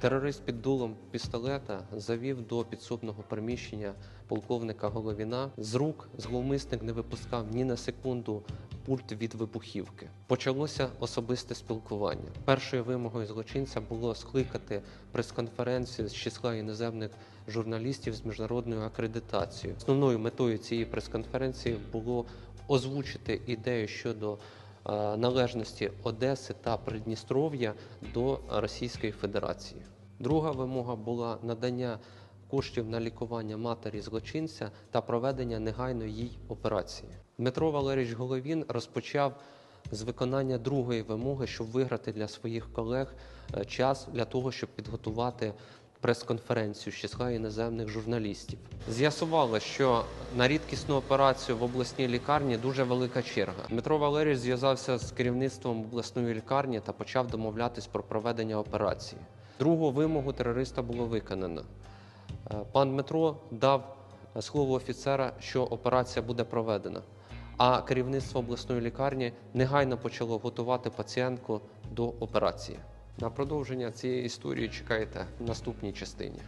Терорист під дулом пістолета завів до підсобного приміщення полковника Головіна. З рук зловмисник не випускав ні на секунду пульт від вибухівки. Почалося особисте спілкування. Першою вимогою злочинця було скликати прес-конференцію з числа іноземних журналістів з міжнародною акредитацією. Основною метою цієї прес-конференції було озвучити ідею щодо належності Одеси та Придністров'я до Російської Федерації. Друга вимога була надання коштів на лікування матері злочинця та проведення негайної їй операції. Дмитро Валерійович Головін розпочав з виконання другої вимоги, щоб виграти для своїх колег е, час для того, щоб підготувати прес-конференцію з числа іноземних журналістів. З'ясувало, що на рідкісну операцію в обласній лікарні дуже велика черга. Дмитро Валерійович зв'язався з керівництвом обласної лікарні та почав домовлятись про проведення операції. Другу вимогу терориста було виконано. Е, Пан Дмитро дав слово офіцера, що операція буде проведена. А керівництво обласної лікарні негайно почало готувати пацієнтку до операції. На продовження цієї історії чекайте в наступній частині.